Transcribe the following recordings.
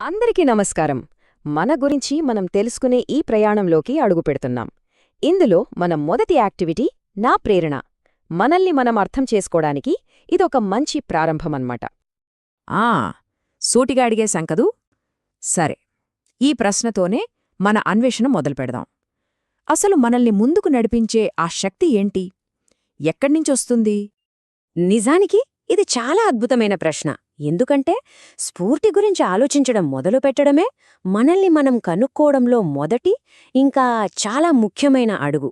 అందరికీ నమస్కారం. మన గురించి మనం తెలుసుకునే ఈ ప్రయాణంలోకి అడుగుపెడుతున్నాం ఇందులో మన మొదటి యాక్టివిటీ నా ప్రేరణ. మనల్ని మనం అర్థం చేసుకోవడానికి ఇదొక మంచి ప్రారంభమన్నమాట. ఆ సూటిగా అడిగే సంకదు? సరే ఈ ప్రశ్నతోనే మన అన్వేషణ మొదలుపెడదాం అసలు మనల్ని ముందుకు నడిపించే ఆ శక్తి ఏంటి? ఎక్కడ్నించొస్తుంది? నిజానికి ఇది చాలా అద్భుతమైన ప్రశ్న. ఎందుకంటే స్ఫూర్తి గురించి ఆలోచించడం మొదలుపెట్టడమే మనల్ని మనం కనుక్కోవడంలో మొదటి ఇంకా చాలా ముఖ్యమైన అడుగు.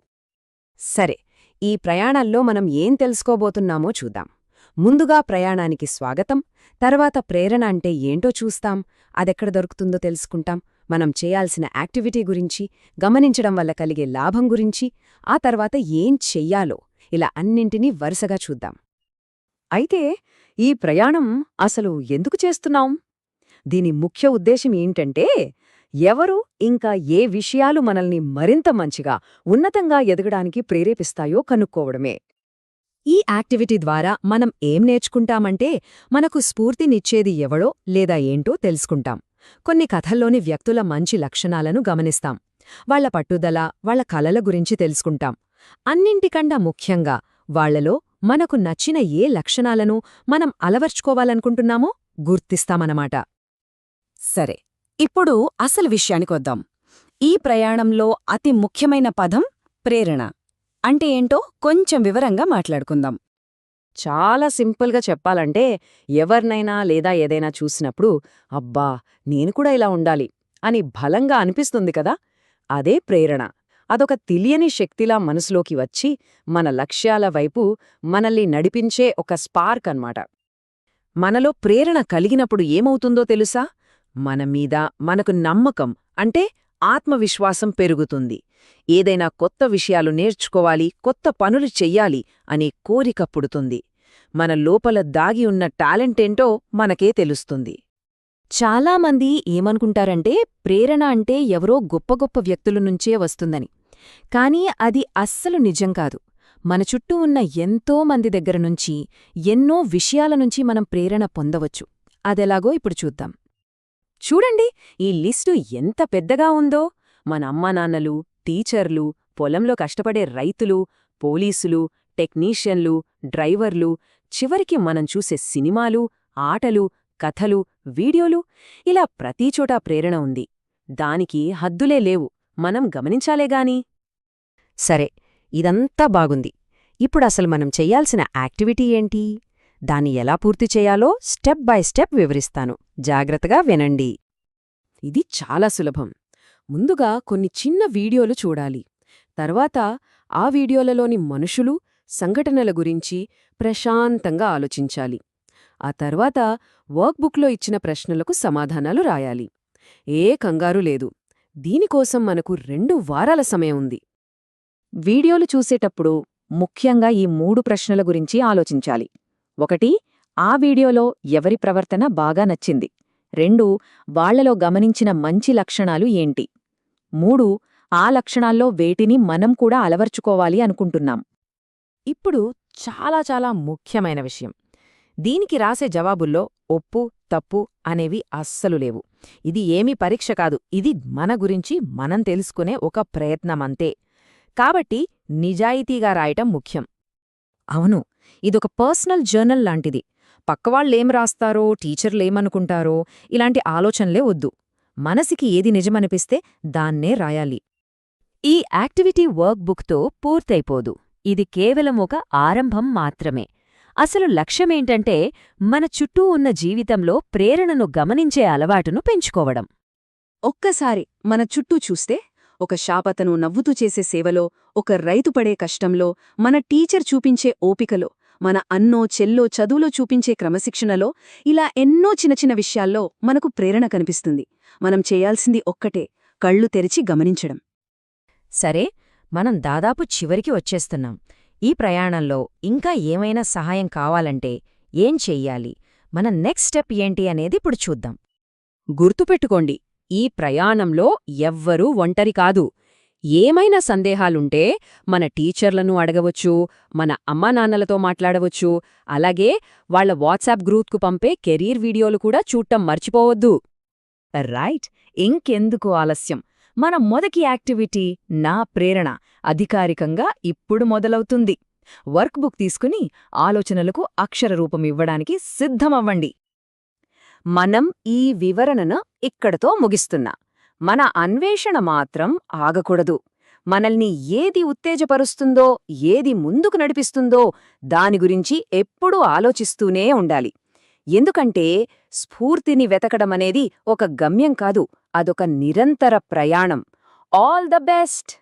సరే ఈ ప్రయాణంలో మనం ఏం తెలుసుకోబోతున్నామో చూద్దాం. ముందుగా ప్రయాణానికి స్వాగతం తర్వాత ప్రేరణ అంటే ఏంటో చూస్తాం అదెక్కడ దొరుకుతుందో తెలుసుకుంటాం మనం చేయాల్సిన యాక్టివిటీ గురించి గమనించడం వల్ల కలిగే లాభం గురించి ఆ తర్వాత ఏం చెయ్యాలో ఇలా అన్నింటినీ వరుసగా చూద్దాం. అయితే ఈ ప్రయాణం అసలు ఎందుకు చేస్తున్నాం? దీని ముఖ్య ఉద్దేశం ఏంటంటే ఎవరు ఇంకా ఏ విషయాలు మనల్ని మరింత మంచిగా ఉన్నతంగా ఎదగడానికి ప్రేరేపిస్తాయో కనుక్కోవడమే. ఈ యాక్టివిటీ ద్వారా మనం ఏం నేర్చుకుంటామంటే మనకు స్ఫూర్తినిచ్చేది ఎవడో లేదా ఏంటో తెలుసుకుంటాం. కొన్ని కథల్లోని వ్యక్తుల మంచి లక్షణాలను గమనిస్తాం. వాళ్ళ పట్టుదల వాళ్ళ కలల గురించి తెలుసుకుంటాం. అన్నింటికండా ముఖ్యంగా వాళ్ళలో మనకు నచ్చిన ఏ లక్షణాలను మనం అలవర్చుకోవాలనుకుంటున్నామో గుర్తిస్తామన్నమాట. సరే ఇప్పుడు అసలు విషయానికొద్దాం ఈ ప్రయాణంలో అతి ముఖ్యమైన పదం ప్రేరణ. అంటే ఏంటో కొంచెం వివరంగా మాట్లాడుకుందాం. చాలా సింపుల్గా చెప్పాలంటే ఎవర్నైనా లేదా ఏదైనా చూసినప్పుడు అబ్బా నేను కూడా ఇలా ఉండాలి అని బలంగా అనిపిస్తుంది కదా? అదే ప్రేరణ. అదొక తెలియని శక్తిలా మనసులోకి వచ్చి మన లక్ష్యాల వైపు మనల్ని నడిపించే ఒక స్పార్క్ అన్నమాట. మనలో ప్రేరణ కలిగినప్పుడు ఏమవుతుందో తెలుసా? మన మీద మనకు నమ్మకం అంటే ఆత్మవిశ్వాసం పెరుగుతుంది. ఏదైనా కొత్త విషయాలు నేర్చుకోవాలి కొత్త పనులు చెయ్యాలి అనే కోరిక పుడుతుంది. మన లోపల దాగి ఉన్న టాలెంటేంటో మనకే తెలుస్తుంది. చాలామంది ఏమనుకుంటారంటే ప్రేరణ అంటే ఎవరో గొప్ప గొప్ప వ్యక్తుల నుంచే వస్తుందని. కానీ అది అస్సలు నిజం కాదు. మన చుట్టూ ఉన్న ఎంతో మంది దగ్గర నుంచి ఎన్నో విషయాల నుంచి మనం ప్రేరణ పొందవచ్చు. అదెలాగో ఇప్పుడు చూద్దాం. చూడండి ఈ లిస్టు ఎంత పెద్దగా ఉందో. మన అమ్మానాన్నలు టీచర్లు పొలంలో కష్టపడే రైతులు పోలీసులు టెక్నీషియన్లు డ్రైవర్లు చివరికి మనం చూసే సినిమాలు ఆటలు కథలు వీడియోలు. ఇలా ప్రతీచోటా ప్రేరణ ఉంది. దానికి హద్దులే లేవు. మనం గమనించాలేగాని సరే ఇదంతా బాగుంది. ఇప్పుడసలు మనం చెయ్యాల్సిన యాక్టివిటీ ఏంటి? దాన్ని ఎలా పూర్తి చేయాలో స్టెప్ బై స్టెప్ వివరిస్తాను. జాగ్రత్తగా వినండి. ఇది చాలా సులభం. ముందుగా కొన్ని చిన్న వీడియోలు చూడాలి. తర్వాత ఆ వీడియోలలోని మనుషులు సంఘటనల గురించి ప్రశాంతంగా ఆలోచించాలి. ఆ తర్వాత వర్క్బుక్లో ఇచ్చిన ప్రశ్నలకు సమాధానాలు రాయాలి. ఏ కంగారు లేదు. దీనికోసం మనకు రెండు వారాల సమయం ఉంది. వీడియోలు చూసేటప్పుడు ముఖ్యంగా ఈ మూడు ప్రశ్నల గురించి ఆలోచించాలి. ఒకటి ఆ వీడియోలో ఎవరి ప్రవర్తన బాగా నచ్చింది? రెండు వాళ్ళలో గమనించిన మంచి లక్షణాలు ఏంటి? మూడు ఆ లక్షణాల్లో వేటిని మనం కూడా అలవర్చుకోవాలి అనుకుంటున్నాం? ఇప్పుడు చాలా చాలా ముఖ్యమైన విషయం. దీనికి రాసే జవాబుల్లో ఒప్పు తప్పు అనేవి అస్సలు లేవు. ఇది ఏమీ పరీక్ష కాదు. ఇది మన గురించి మనం తెలుసుకునే ఒక ప్రయత్నమంతే. కాబట్టి నిజాయితీగా రాయటం ముఖ్యం. అవును ఇదొక పర్సనల్ జర్నల్ లాంటిది. పక్కవాళ్ళేం రాస్తారో టీచర్లేమనుకుంటారో ఇలాంటి ఆలోచనలే వద్దు. మనసికి ఏది నిజమనిపిస్తే దాన్నే రాయాలి. ఈ యాక్టివిటీ వర్క్ బుక్తో పూర్తయిపోదు. ఇది కేవలం ఒక ఆరంభం మాత్రమే. అసలు లక్ష్యమేంటంటే మన చుట్టూ ఉన్న జీవితంలో ప్రేరణను గమనించే అలవాటును పెంచుకోవడం. ఒక్కసారి మన చుట్టూ చూస్తే ఒక శాపతను నవ్వుతూ చేసే సేవలో ఒక రైతు పడే కష్టంలో మన టీచర్ చూపించే ఓపికలో మన అన్నో చెల్లో చదువులో చూపించే క్రమశిక్షణలో ఇలా ఎన్నో చిన్న చిన్న విషయాల్లో మనకు ప్రేరణ కనిపిస్తుంది. మనం చేయాల్సింది ఒక్కటే కళ్ళు తెరిచి గమనించడం. సరే మనం దాదాపు చివరికి వచ్చేస్తున్నాం. ఈ ప్రయాణంలో ఇంకా ఏమైనా సహాయం కావాలంటే ఏం చెయ్యాలి? మన నెక్స్ట్ స్టెప్ ఏంటి అనేది ఇప్పుడు చూద్దాం. గుర్తుపెట్టుకోండి ఈ ప్రయాణంలో ఎవ్వరూ ఒంటరి కాదు. ఏమైనా సందేహాలుంటే మన టీచర్లను అడగవచ్చు మన అమ్మానాన్నలతో మాట్లాడవచ్చు అలాగే వాళ్ళ వాట్సాప్ గ్రూప్కు పంపే కెరీర్ వీడియోలు కూడా చూడటం మర్చిపోవద్దు. రైట్ ఇంకెందుకు ఆలస్యం. మన మొదటి యాక్టివిటీ నా ప్రేరణ అధికారికంగా ఇప్పుడు మొదలవుతుంది. వర్క్ బుక్ తీసుకుని ఆలోచనలకు అక్షర రూపం ఇవ్వడానికి సిద్ధమవ్వండి. మనం ఈ వివరణను ఇక్కడతో ముగిస్తున్నా. మన అన్వేషణ మాత్రం ఆగకూడదు. మనల్ని ఏది ఉత్తేజపరుస్తుందో ఏది ముందుకు నడిపిస్తుందో దాని గురించి ఎప్పుడూ ఆలోచిస్తూనే ఉండాలి. ఎందుకంటే స్ఫూర్తిని వెతకడమనేది ఒక గమ్యం కాదు అదొక నిరంతర ప్రయాణం. All the best